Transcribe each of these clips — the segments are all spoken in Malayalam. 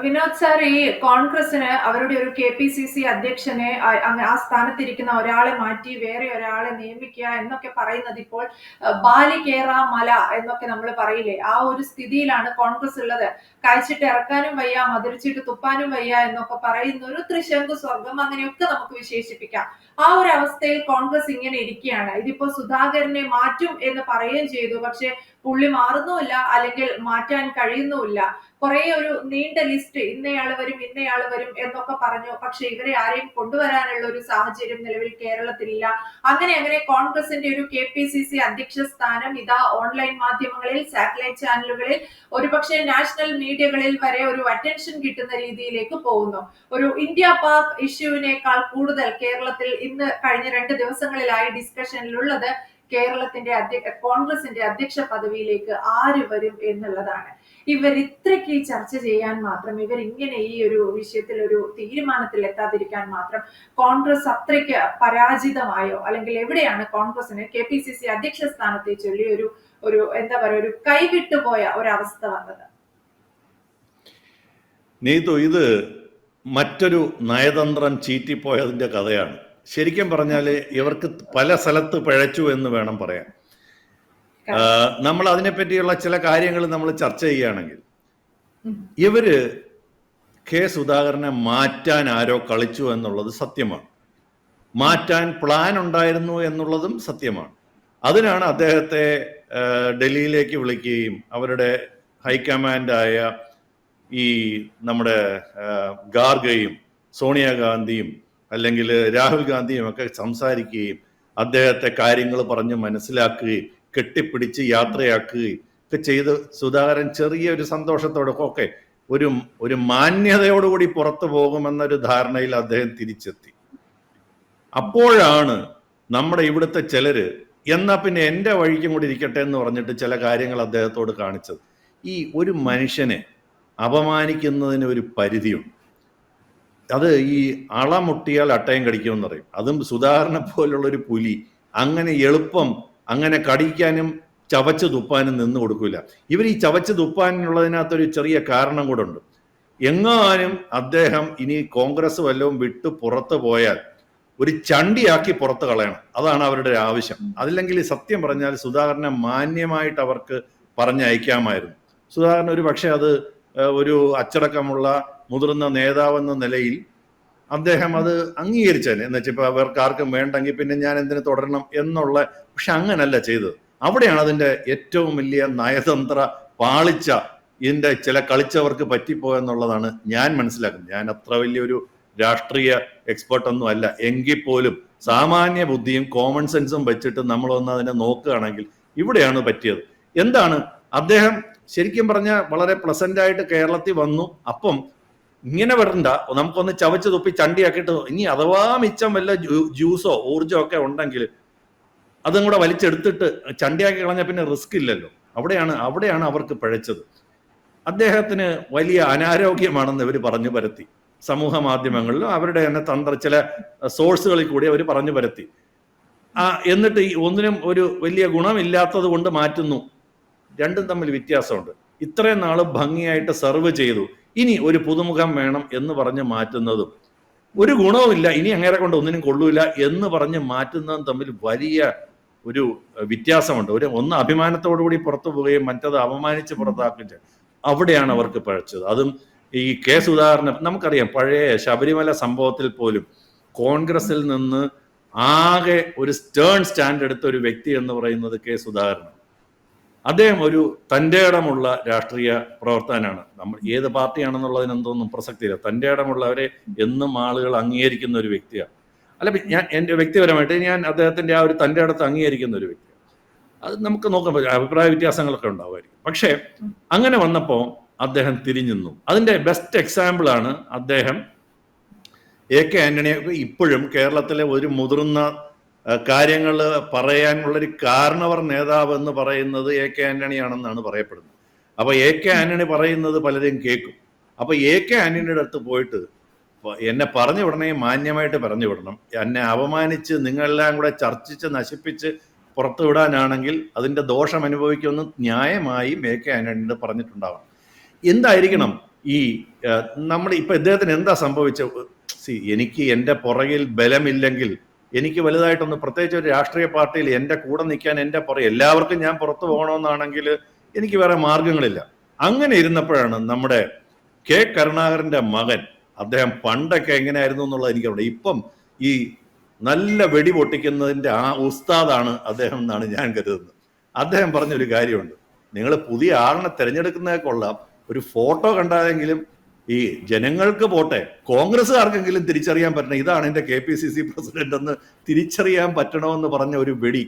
വിനോദ് സാർ ഈ കോൺഗ്രസിന് അവരുടെ ഒരു കെ പി സി സി അധ്യക്ഷനെ ആ- സ്ഥാനത്തിരിക്കുന്ന ഒരാളെ മാറ്റി വേറെ ഒരാളെ നിയമിക്കുക എന്നൊക്കെ പറയുന്നത് ഇപ്പോൾ ആ, ബാലി കേറ മല എന്നൊക്കെ നമ്മൾ പറയില്ലേ? ആ ഒരു സ്ഥിതിയിലാണ് കോൺഗ്രസ് ഉള്ളത്. കഴിച്ചിട്ട് ഇറക്കാനും വയ്യ മധുരിച്ചിട്ട് തുപ്പാനും വയ്യ എന്നൊക്കെ പറയുന്ന ഒരു ത്രിശങ്കു സ്വർഗം അങ്ങനെയൊക്കെ നമുക്ക് വിശേഷിപ്പിക്കാം. ആ ഒരു അവസ്ഥയിൽ കോൺഗ്രസ് ഇങ്ങനെ ഇരിക്കുകയാണ്. ഇതിപ്പോ സുധാകരനെ മാറ്റും എന്ന് പറയുകയും ചെയ്തു. പക്ഷെ പുള്ളി മാറുന്നുമില്ല അല്ലെങ്കിൽ മാറ്റാൻ കഴിയുന്നുമില്ല. കുറെ ഒരു നീണ്ട ലിസ്റ്റ് ഇന്നയാൾ വരും ഇന്നയാൾ വരും എന്നൊക്കെ പറഞ്ഞു. പക്ഷെ ഇവരെ ആരെയും കൊണ്ടുവരാനുള്ള ഒരു സാഹചര്യം നിലവിൽ കേരളത്തിലില്ല. അങ്ങനെ അങ്ങനെ കോൺഗ്രസിന്റെ ഒരു കെ പി സി സി അധ്യക്ഷ സ്ഥാനം ഇതാ ഓൺലൈൻ മാധ്യമങ്ങളിൽ സാറ്റലൈറ്റ് ചാനലുകളിൽ ഒരുപക്ഷെ നാഷണൽ മീഡിയകളിൽ വരെ ഒരു അറ്റൻഷൻ കിട്ടുന്ന രീതിയിലേക്ക് പോകുന്നു. ഒരു ഇന്ത്യ പാക് ഇഷ്യൂവിനേക്കാൾ കൂടുതൽ കേരളത്തിൽ ഇന്ന് കഴിഞ്ഞ രണ്ട് ദിവസങ്ങളിലായി ഡിസ്കഷനിലുള്ളത് കേരളത്തിന്റെ അധ്യക്ഷ കോൺഗ്രസിന്റെ അധ്യക്ഷ പദവിയിലേക്ക് ആര് വരും എന്നുള്ളതാണ്. ഇവർ ഇത്രയ്ക്ക് ചർച്ച ചെയ്യാൻ മാത്രം ഇവർ ഇങ്ങനെ ഈ ഒരു വിഷയത്തിൽ ഒരു തീരുമാനത്തിൽ എത്താതിരിക്കാൻ മാത്രം കോൺഗ്രസ് അത്രയ്ക്ക് പരാജിതമായോ അല്ലെങ്കിൽ എവിടെയാണ് കോൺഗ്രസിന് കെ പി സി സി അധ്യക്ഷ സ്ഥാനത്തെ ചൊല്ലി ഒരു ഒരു എന്താ പറയുക ഒരു കൈവിട്ടുപോയ ഒരവസ്ഥ വന്നത്? നീതു ഇത് മറ്റൊരു നയതന്ത്രം ചീറ്റിപ്പോയതിന്റെ കഥയാണ്. ശരിക്കും പറഞ്ഞാൽ ഇവർക്ക് പല സ്ഥലത്ത് പിഴച്ചു എന്ന് വേണം പറയാൻ. നമ്മൾ അതിനെപ്പറ്റിയുള്ള ചില കാര്യങ്ങൾ നമ്മൾ ചർച്ച ചെയ്യുകയാണെങ്കിൽ ഇവർ കെ സുധാകരനെ മാറ്റാൻ ആരോ കളിച്ചു എന്നുള്ളത് സത്യമാണ്. മാറ്റാൻ പ്ലാൻ ഉണ്ടായിരുന്നു എന്നുള്ളതും സത്യമാണ്. അതിനാണ് അദ്ദേഹത്തെ ഡൽഹിയിലേക്ക് വിളിക്കുകയും അവരുടെ ഹൈക്കമാൻഡായ ഈ നമ്മുടെ ഗാർഗയും സോണിയാഗാന്ധിയും അല്ലെങ്കിൽ രാഹുൽ ഗാന്ധിയും ഒക്കെ സംസാരിക്കുകയും അദ്ദേഹത്തെ കാര്യങ്ങൾ പറഞ്ഞ് മനസ്സിലാക്കുകയും കെട്ടിപ്പിടിച്ച് യാത്രയാക്കുകയും ഒക്കെ ചെയ്ത് സുധാകരൻ ചെറിയ ഒരു സന്തോഷത്തോടെ ഒക്കെ ഒരു ഒരു മാന്യതയോടുകൂടി പുറത്തു പോകുമെന്നൊരു ധാരണയിൽ അദ്ദേഹം തിരിച്ചെത്തി. അപ്പോഴാണ് നമ്മുടെ ഇവിടുത്തെ ചിലര് എന്നാ പിന്നെ എന്റെ വഴിക്കും കൂടി ഇരിക്കട്ടെ എന്ന് പറഞ്ഞിട്ട് ചില കാര്യങ്ങൾ അദ്ദേഹത്തോട് കാണിച്ചത്. ഈ ഒരു മനുഷ്യനെ അപമാനിക്കുന്നതിന് ഒരു പരിധിയുണ്ട്. അത് ഈ അളമുട്ടിയാൽ അട്ടയം കടിക്കുമെന്ന് പറയും. അതും സുധാകരനെ പോലുള്ളൊരു പുലി അങ്ങനെ എളുപ്പം അങ്ങനെ കടിക്കാനും ചവച്ച് തുപ്പാനും നിന്ന് കൊടുക്കില്ല ഇവർ ഈ ചവച്ച് തുപ്പാനുള്ളതിനകത്തൊരു ചെറിയ കാരണം കൂടെ ഉണ്ട്. എങ്ങാനും അദ്ദേഹം ഇനി കോൺഗ്രസ് വല്ലതും വിട്ട് പുറത്തു പോയാൽ ഒരു ചണ്ടിയാക്കി പുറത്ത് കളയണം. അതാണ് അവരുടെ ആവശ്യം. അതില്ലെങ്കിൽ സത്യം പറഞ്ഞാൽ സുധാകരനെ മാന്യമായിട്ട് അവർക്ക് പറഞ്ഞയക്കാമായിരുന്നു. സുധാകരൻ ഒരു പക്ഷെ അത് ഒരു അച്ചടക്കമുള്ള മുതിർന്ന നേതാവെന്ന നിലയിൽ അദ്ദേഹം അത് അംഗീകരിച്ചേനെ. എന്ന് വെച്ചാൽ ഇപ്പൊ അവർക്ക് ആർക്കും വേണ്ടെങ്കിൽ പിന്നെ ഞാൻ എന്തിനു തുടരണം എന്നുള്ള പക്ഷെ അങ്ങനല്ല ചെയ്തത്. അവിടെയാണ് അതിന്റെ ഏറ്റവും വലിയ നയതന്ത്ര പാളിച്ച ഇതിന്റെ ചില കളിച്ചവർക്ക് പറ്റിപ്പോയെന്നുള്ളതാണ് ഞാൻ മനസ്സിലാക്കുന്നത്. ഞാൻ അത്ര വലിയൊരു രാഷ്ട്രീയ എക്സ്പേർട്ട് ഒന്നും അല്ല. എങ്കിൽ പോലും സാമാന്യ ബുദ്ധിയും കോമൺ സെൻസും വെച്ചിട്ട് നമ്മളൊന്ന് അതിനെ നോക്കുകയാണെങ്കിൽ ഇവിടെയാണ് പറ്റിയത്. എന്താണ്? അദ്ദേഹം ശരിക്കും പറഞ്ഞാൽ വളരെ പ്ലസന്റ് ആയിട്ട് കേരളത്തിൽ വന്നു. അപ്പം ഇങ്ങനെ വരണ്ട. നമുക്കൊന്ന് ചവച്ച് തുപ്പി ചണ്ടിയാക്കിയിട്ട് ഇനി അഥവാ മിച്ചം വല്ല ജ്യൂ- ജ്യൂസോ ഊർജോ ഒക്കെ ഉണ്ടെങ്കിൽ അതും കൂടെ വലിച്ചെടുത്തിട്ട് ചണ്ടിയാക്കി കളഞ്ഞാൽ പിന്നെ റിസ്ക് ഇല്ലല്ലോ. അവിടെയാണ് അവിടെയാണ് അവർക്ക് പഴച്ചത്. അദ്ദേഹത്തിന് വലിയ അനാരോഗ്യമാണെന്ന് ഇവർ പറഞ്ഞു പരത്തി. സമൂഹ മാധ്യമങ്ങളിലും അവരുടെ തന്നെ തന്ത്ര ചില സോഴ്സുകളിൽ കൂടി അവർ പറഞ്ഞു പരത്തി. ആ എന്നിട്ട് ഈ ഒന്നിനും ഒരു വലിയ ഗുണമില്ലാത്തത് കൊണ്ട് മാറ്റുന്നു. രണ്ടും തമ്മിൽ വ്യത്യാസമുണ്ട്. ഇത്രയും നാൾ ഭംഗിയായിട്ട് സെർവ് ചെയ്തു. ഇനി ഒരു പുതുമുഖം വേണം എന്ന് പറഞ്ഞ് മാറ്റുന്നതും ഒരു ഗുണവുമില്ല ഇനി അങ്ങേരെ കൊണ്ട് ഒന്നിനും കൊള്ളൂല എന്ന് പറഞ്ഞ് മാറ്റുന്നതും തമ്മിൽ വലിയ ഒരു വ്യത്യാസമുണ്ട്. ഒരു ഒന്ന് അഭിമാനത്തോടു കൂടി പുറത്തു പോവുകയും മറ്റത് അപമാനിച്ച് പുറത്താക്കുകയും അവിടെയാണ് അവർക്ക് പഴച്ചത്. അതും ഈ കേസ് ഉദാഹരണം നമുക്കറിയാം പഴയ ശബരിമല സംഭവത്തിൽ പോലും കോൺഗ്രസിൽ നിന്ന് ആകെ ഒരു സ്റ്റേൺ സ്റ്റാൻഡ് എടുത്ത ഒരു വ്യക്തി എന്ന് പറയുന്നത് കെ സുധാകരനാണ്. അദ്ദേഹം ഒരു തന്റെ ഇടമുള്ള രാഷ്ട്രീയ പ്രവർത്തകനാണ്. നമ്മൾ ഏത് പാർട്ടിയാണെന്നുള്ളതിന് എന്തൊന്നും പ്രസക്തിയില്ല. തന്റെ ഇടമുള്ളവരെ എന്നും ആളുകൾ അംഗീകരിക്കുന്ന ഒരു വ്യക്തിയാണ്. അല്ല ഞാൻ എന്റെ വ്യക്തിപരമായിട്ട് ഞാൻ അദ്ദേഹത്തിന്റെ ആ ഒരു തന്റെ ഇടത്ത് അംഗീകരിക്കുന്ന ഒരു വ്യക്തിയാണ്. അത് നമുക്ക് നോക്കാൻ പറ്റും അഭിപ്രായ വ്യത്യാസങ്ങളൊക്കെ ഉണ്ടാവുമായിരിക്കും. പക്ഷേ അങ്ങനെ വന്നപ്പോൾ അദ്ദേഹം തിരിഞ്ഞു അതിന്റെ ബെസ്റ്റ് എക്സാമ്പിളാണ് അദ്ദേഹം എ കെ ആന്റണി ഇപ്പോഴും കേരളത്തിലെ ഒരു മുതിർന്ന കാര്യങ്ങൾ പറയാനുള്ളൊരു കാരണവർ നേതാവ് എന്ന് പറയുന്നത് എ കെ ആന്റണിയാണെന്നാണ് പറയപ്പെടുന്നത്. അപ്പൊ എ കെ ആന്റണി പറയുന്നത് പലരും കേൾക്കും. അപ്പൊ എ കെ ആന്റണിയുടെ അടുത്ത് പോയിട്ട് എന്നെ പറഞ്ഞു വിടണേ മാന്യമായിട്ട് പറഞ്ഞു വിടണം. എന്നെ അപമാനിച്ച് നിങ്ങളെല്ലാം കൂടെ ചർച്ചിച്ച് നശിപ്പിച്ച് പുറത്തു വിടാനാണെങ്കിൽ അതിന്റെ ദോഷം അനുഭവിക്കുമെന്ന് ന്യായമായും എ കെ ആന്റണിയുടെ പറഞ്ഞിട്ടുണ്ടാവണം. എന്തായിരിക്കണം ഈ നമ്മുടെ ഇപ്പൊ ഇദ്ദേഹത്തിന് എന്താ സംഭവിച്ച സി എനിക്ക് എന്റെ പുറകിൽ ബലമില്ലെങ്കിൽ എനിക്ക് വലുതായിട്ടൊന്ന് പ്രത്യേകിച്ച് ഒരു രാഷ്ട്രീയ പാർട്ടിയിൽ എന്റെ കൂടെ നിൽക്കാൻ എന്റെ പുറകെ എല്ലാവർക്കും ഞാൻ പുറത്തു പോകണമെന്നാണെങ്കിൽ എനിക്ക് വേറെ മാർഗങ്ങളില്ല അങ്ങനെ ഇരുന്നപ്പോഴാണ് നമ്മുടെ കെ കരുണാകരന്റെ മകൻ അദ്ദേഹം പണ്ടൊക്കെ എങ്ങനെയായിരുന്നു എന്നുള്ളത് എനിക്കറിയാം ഇപ്പം ഈ നല്ല വെടി പൊട്ടിക്കുന്നതിന്റെ ആ ഉസ്താദാണ് അദ്ദേഹം എന്നാണ് ഞാൻ കരുതുന്നത്. അദ്ദേഹം പറഞ്ഞൊരു കാര്യമുണ്ട്. നിങ്ങൾ പുതിയ ആളിനെ തിരഞ്ഞെടുക്കുന്നതൊക്കെ കൊള്ളാം. ഒരു ഫോട്ടോ കണ്ടാലെങ്കിലും ഈ ജനങ്ങൾക്ക് പോട്ടെ കോൺഗ്രസ്സുകാർക്കെങ്കിലും തിരിച്ചറിയാൻ പറ്റണം. ഇതാണ് എന്റെ K P C C president എന്ന് തിരിച്ചറിയാൻ പറ്റണമെന്ന് പറഞ്ഞ ഒരു വെടി.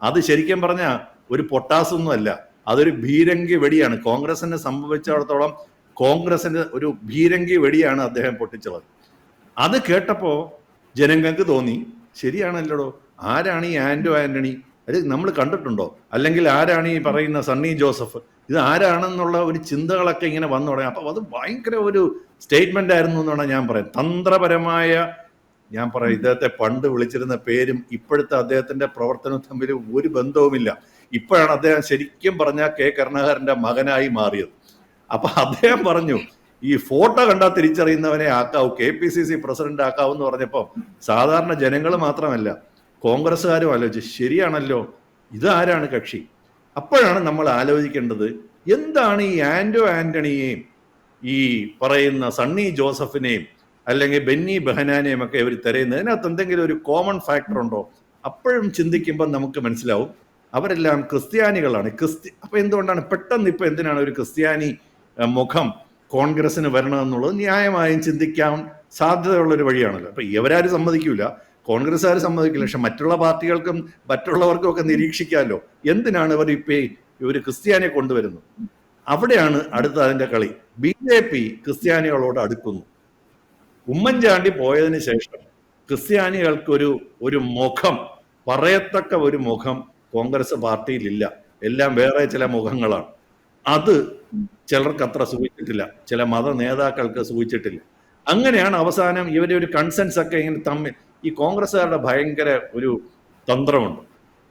അത് ശരിക്കും പറഞ്ഞ ഒരു പൊട്ടാസൊന്നുമല്ല അതൊരു ഭീരങ്കി വെടിയാണ്. കോൺഗ്രസിനെ സംഭവിച്ചിടത്തോളം കോൺഗ്രസിന്റെ ഒരു ഭീരങ്കി വെടിയാണ് അദ്ദേഹം പൊട്ടിച്ചത് അത് കേട്ടപ്പോ ജനങ്ങൾക്ക് തോന്നി ശരിയാണല്ലോടോ? ആരാണ് ഈ ആന്റോ ആന്റണി? അത് നമ്മൾ കണ്ടിട്ടുണ്ടോ? അല്ലെങ്കിൽ ആരാണ് ഈ പറയുന്ന സണ്ണി ജോസഫ്? ഇത് ആരാണെന്നുള്ള ഒരു ചിന്തകളൊക്കെ ഇങ്ങനെ വന്നു തുടങ്ങി. അപ്പോൾ അത് ഭയങ്കര ഒരു സ്റ്റേറ്റ്മെന്റ് ആയിരുന്നു എന്നാണ് ഞാൻ പറയാം തന്ത്രപരമായ ഞാൻ പറയാം ഇദ്ദേഹത്തെ പണ്ട് വിളിച്ചിരുന്ന പേരും ഇപ്പോഴത്തെ അദ്ദേഹത്തിന്റെ പ്രവർത്തനവും തമ്മിൽ ഒരു ബന്ധവുമില്ല. ഇപ്പോഴാണ് അദ്ദേഹം ശരിക്കും പറഞ്ഞ കെ കരുണാകരന്റെ മകനായി മാറിയത്. അപ്പൊ അദ്ദേഹം പറഞ്ഞു ഈ ഫോട്ടോ കണ്ടാൽ തിരിച്ചറിയുന്നവനെ ആക്കാവൂ K P C C president ആക്കാവൂ എന്ന് പറഞ്ഞപ്പോൾ സാധാരണ ജനങ്ങൾ മാത്രമല്ല കോൺഗ്രസ്സുകാരും ആലോചിച്ച് ശരിയാണല്ലോ ഇതാരാണ് കക്ഷി? അപ്പോഴാണ് നമ്മൾ ആലോചിക്കേണ്ടത് എന്താണ് ഈ ആൻഡോ ആന്റണിയെയും ഈ പറയുന്ന സണ്ണി ജോസഫിനെയും അല്ലെങ്കിൽ ബെന്നി ബെഹനാനെയും ഒക്കെ ഇവർ തിരയുന്നത്? ഇതിനകത്ത് എന്തെങ്കിലും ഒരു കോമൺ ഫാക്ടർ ഉണ്ടോ? അപ്പോഴും ചിന്തിക്കുമ്പോൾ നമുക്ക് മനസ്സിലാവും. അവരെല്ലാം ക്രിസ്ത്യാനികളാണ്. ക്രിസ്ത്യ അപ്പൊ എന്തുകൊണ്ടാണ് പെട്ടെന്ന് ഇപ്പൊ എന്തിനാണ് ഒരു ക്രിസ്ത്യാനി മുഖം കോൺഗ്രസിന് വരണമെന്നുള്ളത് ന്യായമായും ചിന്തിക്കാൻ സാധ്യതയുള്ള ഒരു വഴിയാണല്ലോ. അപ്പൊ ഇവരാരും സമ്മതിക്കൂല. കോൺഗ്രസ്സുകാർ സമ്മതിക്കില്ല. പക്ഷെ മറ്റുള്ള പാർട്ടികൾക്കും മറ്റുള്ളവർക്കും ഒക്കെ നിരീക്ഷിക്കാമല്ലോ എന്തിനാണ് ഇവർ ഇപ്പൊ ഇവർ ക്രിസ്ത്യാനിയെ കൊണ്ടുവരുന്നത്? അവിടെയാണ് അടുത്ത അതിന്റെ കളി. ബി ജെ പി ക്രിസ്ത്യാനികളോട് അടുക്കുന്നു. ഉമ്മൻചാണ്ടി പോയതിനു ശേഷം ക്രിസ്ത്യാനികൾക്കൊരു ഒരു മുഖം പറയത്തക്ക ഒരു മുഖം കോൺഗ്രസ് പാർട്ടിയിലില്ല. എല്ലാം വേറെ ചില മുഖങ്ങളാണ്. അത് ചിലർക്ക് അത്ര സൂചിച്ചിട്ടില്ല. ചില മത നേതാക്കൾക്ക് സൂചിച്ചിട്ടില്ല. അങ്ങനെയാണ് അവസാനം ഇവരെ ഒരു കൺസെൻസ് ഒക്കെ ഇങ്ങനെ തമ്മിൽ ഈ കോൺഗ്രസ്സുകാരുടെ ഭയങ്കര ഒരു തന്ത്രമുണ്ട്.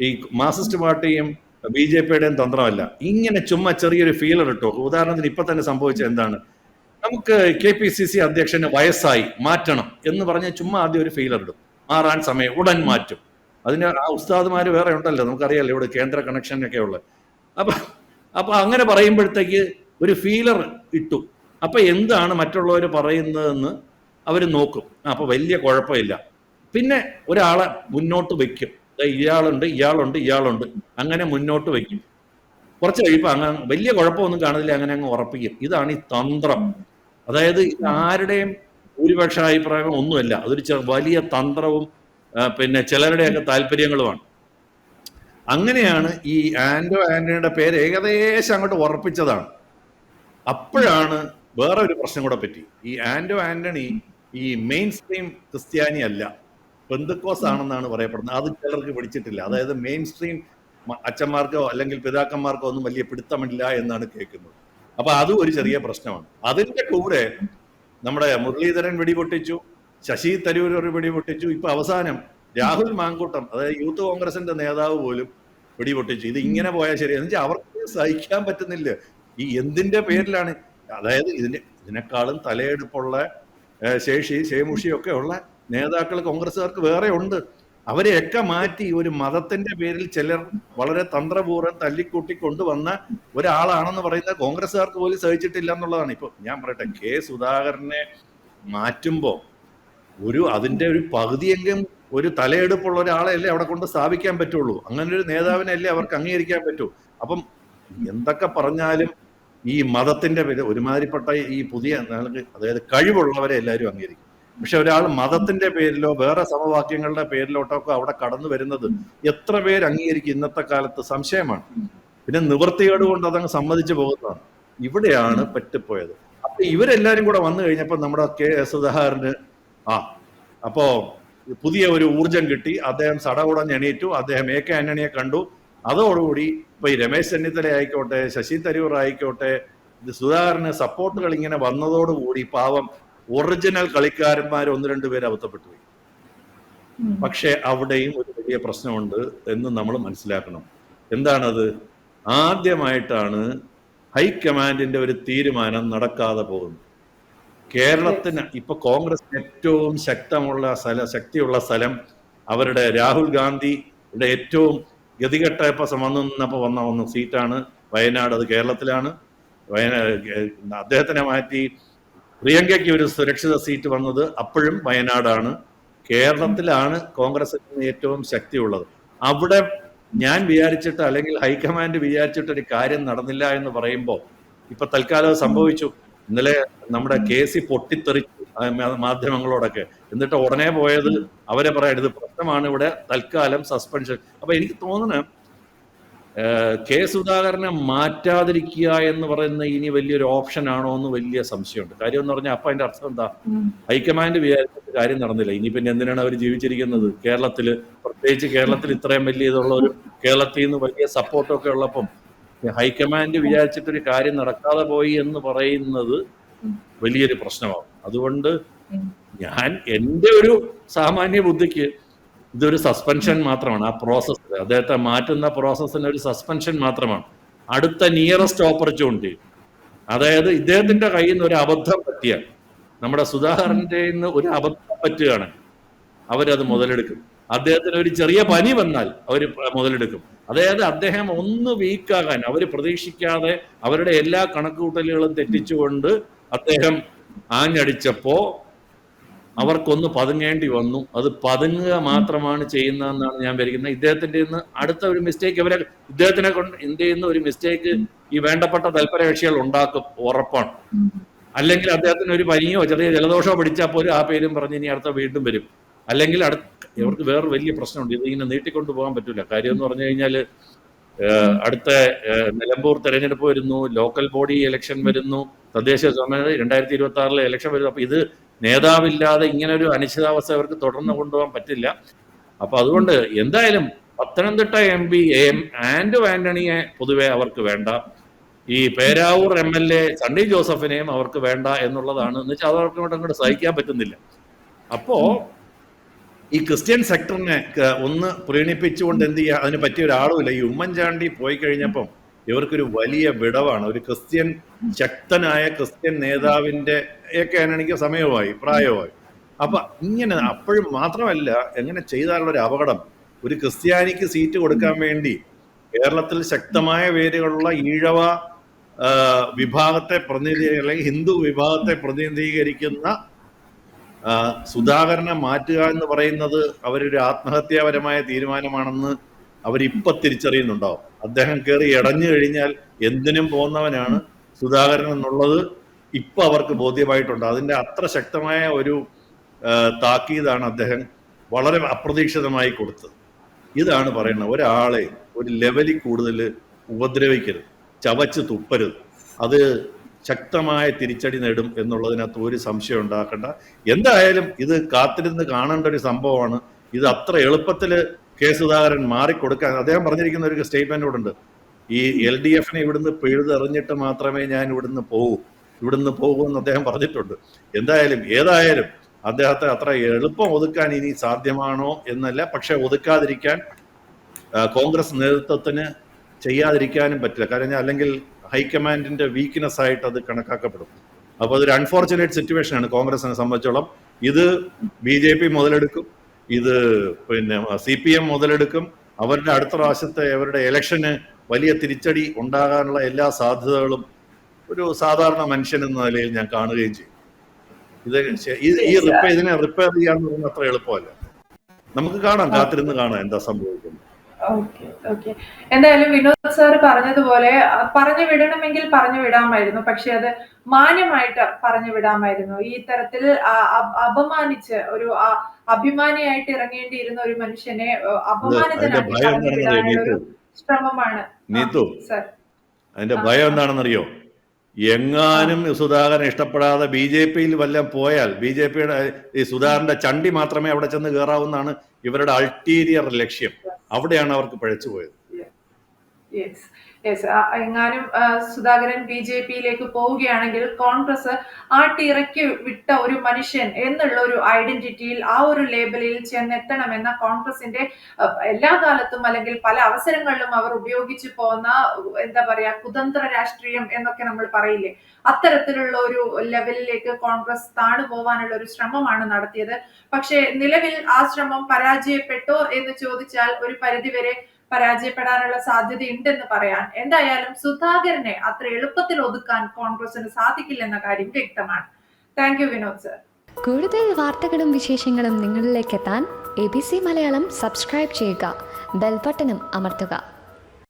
ഈ മാർസിസ്റ്റ് പാർട്ടിയും ബി ജെ പിയുടെയും തന്ത്രമല്ല. ഇങ്ങനെ ചുമ്മാ ചെറിയൊരു ഫീലർ ഇട്ടോ. ഉദാഹരണത്തിന് ഇപ്പൊ തന്നെ സംഭവിച്ചത് എന്താണ്? നമുക്ക് കെ പി സി സി അധ്യക്ഷന് വയസ്സായി മാറ്റണം എന്ന് പറഞ്ഞ ചുമ്മാ ആദ്യം ഒരു ഫീലർ ഇടും. മാറാൻ സമയം ഉടൻ മാറ്റും. അതിന് ആ ഉസ്താദ്മാര് വേറെ ഉണ്ടല്ലോ. നമുക്കറിയാലോ ഇവിടെ കേന്ദ്ര കണക്ഷനൊക്കെ ഉള്ളത്. അപ്പൊ അപ്പൊ അങ്ങനെ പറയുമ്പോഴത്തേക്ക് ഒരു ഫീലർ ഇട്ടു. അപ്പൊ എന്താണ് മറ്റുള്ളവർ പറയുന്നതെന്ന് അവർ നോക്കും. അപ്പൊ വലിയ കുഴപ്പമില്ല. പിന്നെ ഒരാളെ മുന്നോട്ട് വെക്കും. ഇയാളുണ്ട് ഇയാളുണ്ട് ഇയാളുണ്ട്. അങ്ങനെ മുന്നോട്ട് വെക്കും. കുറച്ച് കഴിയുമ്പോൾ അങ്ങ് വലിയ കുഴപ്പമൊന്നും കാണുന്നില്ല അങ്ങനെ അങ്ങ് ഉറപ്പിക്കും. ഇതാണ് ഈ തന്ത്രം. അതായത് ആരുടെയും ഭൂരിപക്ഷ അഭിപ്രായം ഒന്നുമല്ല. അതൊരു വലിയ തന്ത്രവും പിന്നെ ചിലരുടെയൊക്കെ താല്പര്യങ്ങളുമാണ്. അങ്ങനെയാണ് ഈ ആൻഡോ ആന്റണിയുടെ പേര് ഏകദേശം അങ്ങോട്ട് ഉറപ്പിച്ചതാണ്. അപ്പോഴാണ് വേറെ ഒരു പ്രശ്നം കൂടെ പറ്റി. ഈ ആൻഡോ ആന്റണി ഈ മെയിൻ സ്ട്രീം ക്രിസ്ത്യാനി അല്ല പെന്തക്കോസ് ആണെന്നാണ് പറയപ്പെടുന്നത്. അത് ചിലർക്ക് പിടിച്ചിട്ടില്ല. അതായത് മെയിൻ സ്ട്രീം അച്ഛന്മാർക്കോ അല്ലെങ്കിൽ പിതാക്കന്മാർക്കോ ഒന്നും വലിയ പിടുത്തമില്ല എന്നാണ് കേൾക്കുന്നത്. അപ്പൊ അതും ഒരു ചെറിയ പ്രശ്നമാണ്. അതിന്റെ കൂടെ നമ്മുടെ മുരളീധരൻ വെടിപൊട്ടിച്ചു ശശി തരൂർ ഒരു വെടിപൊട്ടിച്ചു ഇപ്പൊ അവസാനം രാഹുൽ മാങ്കൂട്ടം അതായത് യൂത്ത് കോൺഗ്രസിന്റെ നേതാവ് പോലും വെടിപൊട്ടിച്ചു. ഇത് ഇങ്ങനെ പോയാൽ ശരി എന്ന് വെച്ചാൽ അവർക്ക് സഹിക്കാൻ പറ്റുന്നില്ല. ഈ എന്തിന്റെ പേരിലാണ്? അതായത് ഇതിന്റെ ഇതിനേക്കാളും തലയെടുപ്പുള്ള ശേഷി ശേമുഷിയൊക്കെ ഉള്ള നേതാക്കൾ കോൺഗ്രസ്സുകാർക്ക് വേറെ ഉണ്ട്. അവരെയൊക്കെ മാറ്റി ഒരു മതത്തിന്റെ പേരിൽ ചിലർ വളരെ തന്ത്രപൂർവം തല്ലിക്കൂട്ടി കൊണ്ടുവന്ന ഒരാളാണെന്ന് പറയുന്ന കോൺഗ്രസ്സുകാർക്ക് പോലും സഹിച്ചിട്ടില്ല എന്നുള്ളതാണ്. ഇപ്പൊ ഞാൻ പറയട്ടെ കെ സുധാകരനെ മാറ്റുമ്പോ ഒരു അതിന്റെ ഒരു പകുതിയെങ്കിലും ഒരു തലയെടുപ്പുള്ള ഒരാളെയല്ലേ അവിടെ കൊണ്ട് സ്ഥാപിക്കാൻ പറ്റുള്ളൂ. അങ്ങനെ ഒരു നേതാവിനല്ലേ അവർക്ക് അംഗീകരിക്കാൻ പറ്റൂ. അപ്പം എന്തൊക്കെ പറഞ്ഞാലും ഈ മതത്തിന്റെ പേര് ഒരുമാതിരിപ്പെട്ട ഈ പുതിയ അതായത് കഴിവുള്ളവരെ എല്ലാവരും അംഗീകരിക്കും. പക്ഷെ ഒരാൾ മതത്തിന്റെ പേരിലോ വേറെ സമവാക്യങ്ങളുടെ പേരിലോട്ടൊക്കെ അവിടെ കടന്നു വരുന്നത് എത്ര പേര് അംഗീകരിക്കും ഇന്നത്തെ കാലത്ത് സംശയമാണ്. പിന്നെ നിവൃത്തികേട് കൊണ്ട് അതങ്ങ് സമ്മതിച്ചു പോകുന്നതാണ്. ഇവിടെയാണ് പറ്റിപ്പോയത് അപ്പൊ ഇവരെല്ലാരും കൂടെ വന്നു കഴിഞ്ഞപ്പോ നമ്മുടെ കെ സുധാകരന് ആ അപ്പോ പുതിയ ഒരു ഊർജം കിട്ടി. അദ്ദേഹം സടകുടഞ്ഞ് എണീറ്റു. അദ്ദേഹം എ കെ ആന്റണിയെ കണ്ടു. അതോടുകൂടി ഇപ്പൊ ഈ രമേശ് ചെന്നിത്തല ആയിക്കോട്ടെ ശശി തരൂർ ആയിക്കോട്ടെ സുധാകരന് സപ്പോർട്ടുകൾ ഇങ്ങനെ വന്നതോടുകൂടി പാവം ഒറിജിനൽ കളിക്കാരന്മാർ ഒന്ന് രണ്ട് പേര് അബദ്ധപ്പെട്ടു പോയി. പക്ഷേ അവിടെയും ഒരു വലിയ പ്രശ്നമുണ്ട് എന്ന് നമ്മൾ മനസ്സിലാക്കണം. എന്താണത്? ആദ്യമായിട്ടാണ് ഹൈക്കമാൻഡിന്റെ ഒരു തീരുമാനം നടക്കാതെ പോകുന്നത്. കേരളത്തിന് ഇപ്പൊ കോൺഗ്രസ് ഏറ്റവും ശക്തമുള്ള സ്ഥല ശക്തിയുള്ള സ്ഥലം അവരുടെ രാഹുൽ ഗാന്ധിയുടെ ഏറ്റവും ഗതികെട്ട ഇപ്പൊ വന്നു നിന്നപ്പോ വന്ന ഒന്ന് സീറ്റാണ് വയനാട്. അത് കേരളത്തിലാണ്. വയനാട് അദ്ദേഹത്തിനെ മാറ്റി പ്രിയങ്കയ്ക്ക് ഒരു സുരക്ഷിത സീറ്റ് വന്നത് അപ്പോഴും വയനാടാണ്. കേരളത്തിലാണ് കോൺഗ്രസിന് ഏറ്റവും ശക്തിയുള്ളത്. അവിടെ ഞാൻ വിചാരിച്ചിട്ട് അല്ലെങ്കിൽ ഹൈക്കമാൻഡ് വിചാരിച്ചിട്ട് ഒരു കാര്യം നടന്നില്ല എന്ന് പറയുമ്പോൾ ഇപ്പൊ തൽക്കാലം സംഭവിച്ചു. ഇന്നലെ നമ്മുടെ കെ സി പൊട്ടിത്തെറിച്ചു മാധ്യമങ്ങളോടൊക്കെ. എന്നിട്ട് ഉടനെ പോയത് അവരെ പറയാൻ ഇത് പ്രശ്നമാണ് ഇവിടെ തൽക്കാലം സസ്പെൻഷൻ അപ്പൊ എനിക്ക് തോന്നുന്നു ഏഹ്, കെ സുധാകരനെ മാറ്റാതിരിക്കുക എന്ന് പറയുന്ന ഇനി വലിയൊരു ഓപ്ഷൻ ആണോ എന്ന് വലിയ സംശയമുണ്ട്. കാര്യം എന്ന് പറഞ്ഞാൽ അപ്പൊ അതിന്റെ അർത്ഥം എന്താ. ഹൈക്കമാൻഡ് വിചാരിച്ചിട്ട് കാര്യം നടന്നില്ല. ഇനി പിന്നെ എന്തിനാണ് അവർ ജീവിച്ചിരിക്കുന്നത്? കേരളത്തിൽ പ്രത്യേകിച്ച് കേരളത്തിൽ ഇത്രയും വലിയ ഇതുള്ള ഒരു കേരളത്തിൽ നിന്ന് വലിയ സപ്പോർട്ടൊക്കെ ഉള്ളപ്പം ഹൈക്കമാൻഡ് വിചാരിച്ചിട്ടൊരു കാര്യം നടക്കാതെ പോയി എന്ന് പറയുന്നത് വലിയൊരു പ്രശ്നമാണ് അതുകൊണ്ട് ഞാൻ എന്റെ ഒരു സാമാന്യ ബുദ്ധിക്ക് ഇതൊരു സസ്പെൻഷൻ മാത്രമാണ് ആ പ്രോസസ്സ് അദ്ദേഹത്തെ മാറ്റുന്ന പ്രോസസ്സിന് ഒരു സസ്പെൻഷൻ മാത്രമാണ്. അടുത്ത നിയറസ്റ്റ് ഓപ്പർച്യൂണിറ്റി അതായത് ഇദ്ദേഹത്തിന്റെ കയ്യിൽ നിന്ന് ഒരു അബദ്ധം പറ്റിയ നമ്മുടെ സുധാകരന്റെ നിന്ന് ഒരു അബദ്ധം പറ്റുകയാണ്. അവരത് മുതലെടുക്കും. അദ്ദേഹത്തിന് ഒരു ചെറിയ പനി വന്നാൽ അവർ മുതലെടുക്കും. അതായത് അദ്ദേഹം ഒന്ന് വീക്കാകാൻ അവർ പ്രതീക്ഷിക്കാതെ അവരുടെ എല്ലാ കണക്കുകൂട്ടലുകളും തെറ്റിച്ചുകൊണ്ട് അദ്ദേഹം ആഞ്ഞടിച്ചപ്പോ അവർക്കൊന്ന് പതുങ്ങേണ്ടി വന്നു. അത് പതുങ്ങുക മാത്രമാണ് ചെയ്യുന്നതെന്നാണ് ഞാൻ വിചാരിക്കുന്നത്. ഇദ്ദേഹത്തിന്റെ നിന്ന് അടുത്ത ഒരു മിസ്റ്റേക്ക് ഇവരെ ഇദ്ദേഹത്തിനെ കൊണ്ട് എന്ത് ചെയ്യുന്ന? ഒരു മിസ്റ്റേക്ക് ഈ വേണ്ടപ്പെട്ട തൽപരകക്ഷികൾ ഉണ്ടാക്കും. ഉറപ്പാണ്. അല്ലെങ്കിൽ അദ്ദേഹത്തിന് ഒരു പനിയോ ചെറിയ ജലദോഷമോ പിടിച്ചാൽ പോലും ആ പേരും പറഞ്ഞ് ഇനി അടുത്ത വീണ്ടും വരും. അല്ലെങ്കിൽ അടുത്ത ഇവർക്ക് വേറെ വലിയ പ്രശ്നമുണ്ട്. ഇത് ഇങ്ങനെ നീട്ടിക്കൊണ്ടു പോകാൻ പറ്റില്ല കാര്യം എന്ന് പറഞ്ഞു കഴിഞ്ഞാൽ അടുത്ത നിലമ്പൂർ തെരഞ്ഞെടുപ്പ് വരുന്നു. ലോക്കൽ ബോഡി ഇലക്ഷൻ വരുന്നു. തദ്ദേശ സ്വയംഭരണ രണ്ടായിരത്തി ഇരുപത്തി ആറിലെ ഇലക്ഷൻ വരുന്നു. അപ്പൊ ഇത് നേതാവില്ലാതെ ഇങ്ങനെ ഒരു അനിശ്ചിതാവസ്ഥ അവർക്ക് തുടർന്ന് കൊണ്ടുപോകാൻ പറ്റില്ല. അപ്പൊ അതുകൊണ്ട് എന്തായാലും Pathanamthitta M P M and ആന്റണിയെ പൊതുവെ അവർക്ക് വേണ്ട. ഈ Peravoor M L A Sunny ജോസഫിനെയും അവർക്ക് വേണ്ട എന്നുള്ളതാണ്. എന്ന് വെച്ചാൽ അതവർക്ക് അങ്ങോട്ട് സഹിക്കാൻ പറ്റുന്നില്ല. അപ്പോ ഈ ക്രിസ്ത്യൻ സെക്ടറിനെ ഒന്ന് പ്രീണിപ്പിച്ചുകൊണ്ട് എന്ത് ചെയ്യുക അതിന് പറ്റിയ ഒരാളുമില്ല. ഈ ഉമ്മൻചാണ്ടി പോയി കഴിഞ്ഞപ്പം ഇവർക്കൊരു വലിയ വിടവാണ്. ഒരു ക്രിസ്ത്യൻ ശക്തനായ ക്രിസ്ത്യൻ നേതാവിന്റെ ഒക്കെ ആണെങ്കിൽ സമയമായി പ്രായമായി. അപ്പൊ ഇങ്ങനെ അപ്പോഴും മാത്രമല്ല എങ്ങനെ ചെയ്താലുള്ള ഒരു അപകടം. ഒരു ക്രിസ്ത്യാനിക്ക് സീറ്റ് കൊടുക്കാൻ വേണ്ടി കേരളത്തിൽ ശക്തമായ വേരുകളുള്ള ഈഴവ വിഭാഗത്തെ പ്രതിനിധീകരി അല്ലെങ്കിൽ ഹിന്ദു വിഭാഗത്തെ പ്രതിനിധീകരിക്കുന്ന സുധാകരനെ മാറ്റുക എന്ന് പറയുന്നത് അവരൊരു ആത്മഹത്യാപരമായ തീരുമാനമാണെന്ന് അവരിപ്പൊ തിരിച്ചറിയുന്നുണ്ടാവും. അദ്ദേഹം കയറി ഇടഞ്ഞു കഴിഞ്ഞാൽ എന്തിനും പോകുന്നവനാണ് സുധാകരൻ എന്നുള്ളത് ഇപ്പൊ അവർക്ക് ബോധ്യമായിട്ടുണ്ട്. അതിന്റെ അത്ര ശക്തമായ ഒരു താക്കീതാണ് അദ്ദേഹം വളരെ അപ്രതീക്ഷിതമായി കൊടുത്തത്. ഇതാണ് പറയുന്നത് ഒരാളെ ഒരു ലെവലിൽ കൂടുതൽ ഉപദ്രവിക്കരുത് ചവച്ച് തുപ്പരുത്. അത് ശക്തമായ തിരിച്ചടി നേടും എന്നുള്ളതിനകത്ത് ഒരു സംശയം ഉണ്ടാക്കണ്ട. എന്തായാലും ഇത് കാത്തിരുന്ന് കാണേണ്ട ഒരു സംഭവമാണ്. ഇത് അത്ര എളുപ്പത്തിൽ കെ സുധാകരൻ മാറിക്കൊടുക്കാൻ അദ്ദേഹം പറഞ്ഞിരിക്കുന്ന ഒരു സ്റ്റേറ്റ്മെന്റ് ഉണ്ട്. ഈ എൽ ഡി എഫിനെ ഇവിടുന്ന് പിഴുതെറിഞ്ഞിട്ട് മാത്രമേ ഞാൻ ഇവിടുന്ന് പോകൂ ഇവിടുന്ന് പോകൂ എന്ന് അദ്ദേഹം പറഞ്ഞിട്ടുണ്ട്. എന്തായാലും ഏതായാലും അദ്ദേഹത്തെ അത്ര എളുപ്പം ഒതുക്കാൻ ഇനി സാധ്യമാണോ എന്നല്ല. പക്ഷെ ഒതുക്കാതിരിക്കാൻ കോൺഗ്രസ് നേതൃത്വത്തിന് ചെയ്യാതിരിക്കാനും പറ്റില്ല. കാരണം അല്ലെങ്കിൽ ഹൈക്കമാൻഡിന്റെ വീക്ക്നെസ് ആയിട്ട് അത് കണക്കാക്കപ്പെടും. അപ്പോൾ അതൊരു അൺഫോർച്ചുനേറ്റ് സിറ്റുവേഷൻ ആണ് കോൺഗ്രസിനെ സംബന്ധിച്ചോളം. ഇത് ബി ജെ പി മുതലെടുക്കും. ഇത് പിന്നെ സി പി എം മുതലെടുക്കും. അവരുടെ അടുത്ത പ്രാവശ്യത്തെ അവരുടെ ഇലക്ഷന് വലിയ തിരിച്ചടി ഉണ്ടാകാനുള്ള എല്ലാ സാധ്യതകളും ഒരു സാധാരണ മനുഷ്യൻ എന്ന നിലയിൽ ഞാൻ കാണുകയും ചെയ്യും. ഇത് ഈ റിപ്പയർ ഇതിനെ റിപ്പയർ ചെയ്യാന്ന് പറയുന്നത് അത്ര എളുപ്പമല്ല. നമുക്ക് കാണാം കാത്തിരുന്ന് കാണാം എന്താ സംഭവിക്കുന്നത്. എന്തായാലും വിനോദ് സാർ പറഞ്ഞതുപോലെ പറഞ്ഞു വിടണമെങ്കിൽ പറഞ്ഞു വിടാമായിരുന്നു. പക്ഷെ അത് മാന്യമായിട്ട് പറഞ്ഞു വിടാമായിരുന്നു. ഈ തരത്തിൽ അപമാനിച്ച് ഒരു അഭിമാനിയായിട്ട് ഇറങ്ങേണ്ടിയിരുന്ന ഒരു മനുഷ്യനെ അപമാനത്തിനായിട്ട് ശ്രമമാണ്. നീത്തു സർ. അതിന്റെ ഭയം എന്താണെന്നറിയോ? എങ്ങാനും സുധാകരൻ ഇഷ്ടപ്പെടാതെ ബി ജെ പിയിൽ വല്ലതും പോയാൽ ബി ജെ പിയുടെ ഈ സുധാകരന്റെ ചണ്ടി മാത്രമേ അവിടെ ചെന്ന് കയറാവുന്നതാണ് ഇവരുടെ അൾട്ടീരിയർ ലക്ഷ്യം. അവിടെയാണ് അവർക്ക് പഴച്ചു പോയത്. യെസ് എങ്ങാനും സുധാകരൻ ബി ജെ പിയിലേക്ക് പോവുകയാണെങ്കിൽ കോൺഗ്രസ് ആട്ടിറക്കി വിട്ട ഒരു മനുഷ്യൻ എന്നുള്ള ഒരു ഐഡന്റിറ്റിയിൽ ആ ഒരു ലേബലിൽ ചെന്നെത്തണമെന്ന കോൺഗ്രസിന്റെ എല്ലാ കാലത്തും അല്ലെങ്കിൽ പല അവസരങ്ങളിലും അവർ ഉപയോഗിച്ചു പോകുന്ന എന്താ പറയാ കുതന്ത്ര രാഷ്ട്രീയം എന്നൊക്കെ നമ്മൾ പറയില്ലേ? അത്തരത്തിലുള്ള ഒരു ലെവലിലേക്ക് കോൺഗ്രസ് താണു പോവാനുള്ള ഒരു ശ്രമമാണ് നടത്തിയത്. പക്ഷേ നിലവിൽ ആ ശ്രമം പരാജയപ്പെട്ടോ എന്ന് ചോദിച്ചാൽ ഒരു പരിധിവരെ പരാജയപ്പെടാനുള്ള സാധ്യതയുണ്ടെന്ന് പറയാൻ എന്തായാലും സുധാകരനെ അത്ര എളുപ്പത്തിൽ ഒതുക്കാൻ കോൺഗ്രസിന് സാധിക്കില്ലെന്ന കാര്യം വ്യക്തമാണ്. താങ്ക് യു വിനോദ് സർ കൂടുതൽ വാർത്തകളും വിശേഷങ്ങളും നിങ്ങളിലേക്ക് എത്താൻ A B C Malayalam subscribe ചെയ്യുക ബെൽബട്ടനും അമർത്തുക.